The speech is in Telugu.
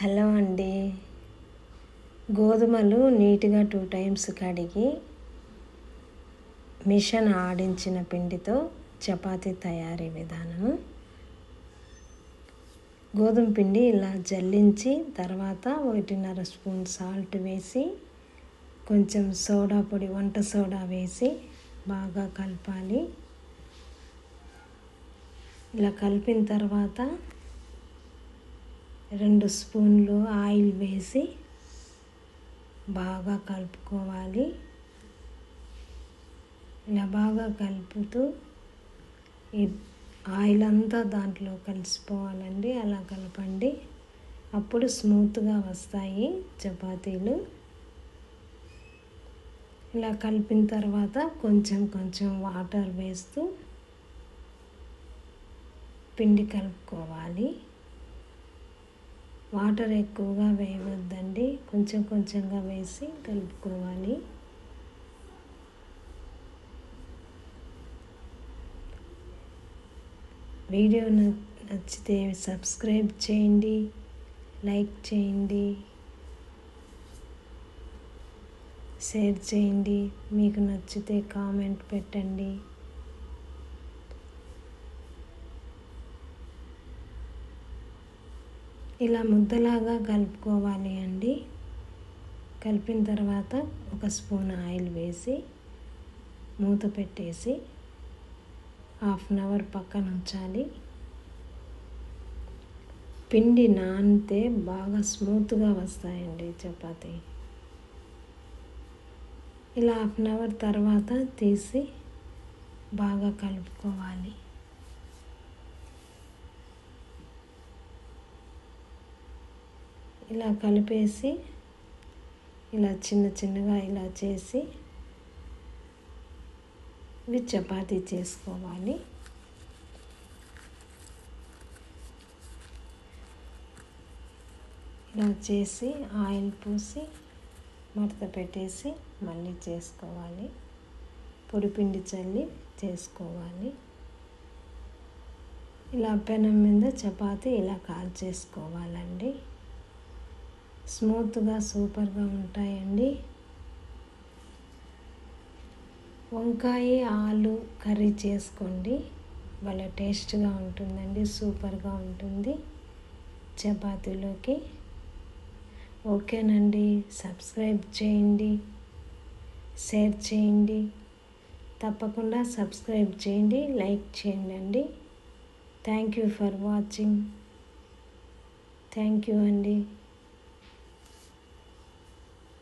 హలో అండి. గోధుమలు నీట్గా టూ టైమ్స్ కడిగి మిషన్ ఆడించిన పిండితో చపాతీ తయారీ విధానము గోధుమ పిండి ఇలా జల్లించి తర్వాత ఒకటిన్నర స్పూన్ సాల్ట్ వేసి కొంచెం సోడా పొడి వంట సోడా వేసి బాగా కలపాలి. ఇలా కలిపిన తర్వాత రెండు స్పూన్లు ఆయిల్ వేసి బాగా కలుపుకోవాలి. ఇలా బాగా కలుపుతూ ఈ ఆయిల్ అంతా దాంట్లో కలిసిపోవాలండి. అలా కలపండి. అప్పుడు స్మూత్గా వస్తాయి చపాతీలు. ఇలా కలిపిన తర్వాత కొంచెం కొంచెం వాటర్ వేస్తూ పిండి కలుపుకోవాలి. వాటర్ ఎక్కువగా వేయవద్దండి. కొంచెం కొంచెంగా వేసి కలుపుకోవాలి. వీడియో నచ్చితే సబ్స్క్రైబ్ చేయండి. లైక్ చేయండి. షేర్ చేయండి. మీకు నచ్చితే కామెంట్ పెట్టండి. ఇలా ముద్దలాగా కలుపుకోవాలి అండి. కలిపిన తర్వాత ఒక స్పూన్ ఆయిల్ వేసి మూత పెట్టేసి హాఫ్ అన్ అవర్ పక్కన ఉంచాలి. పిండి నానితే బాగా స్మూత్గా వస్తాయండి చపాతి. ఇలా హాఫ్ అన్ అవర్ తర్వాత తీసి బాగా కలుపుకోవాలి. ఇలా కలిపేసి ఇలా చిన్న చిన్నగా ఇలా చేసి ఇవి చపాతీ చేసుకోవాలి. ఇలా చేసి ఆయిల్ పూసి మడత పెట్టేసి మళ్ళీ చేసుకోవాలి. పొడిపిండి చల్లి చేసుకోవాలి. ఇలా పెనం మీద చపాతీ ఇలా కాల్ చేసుకోవాలండి. స్మూత్గా సూపర్గా ఉంటాయండి. వంకాయ ఆలు కర్రీ చేసుకోండి. భలే టేస్ట్గా ఉంటుందండి సూపర్గా ఉంటుంది చపాతీలోకి. ఓకేనండి సబ్స్క్రైబ్ చేయండి షేర్ చేయండి తప్పకుండా సబ్స్క్రైబ్ చేయండి లైక్ చేయండి అండి thank you for watching. Thank you అండి.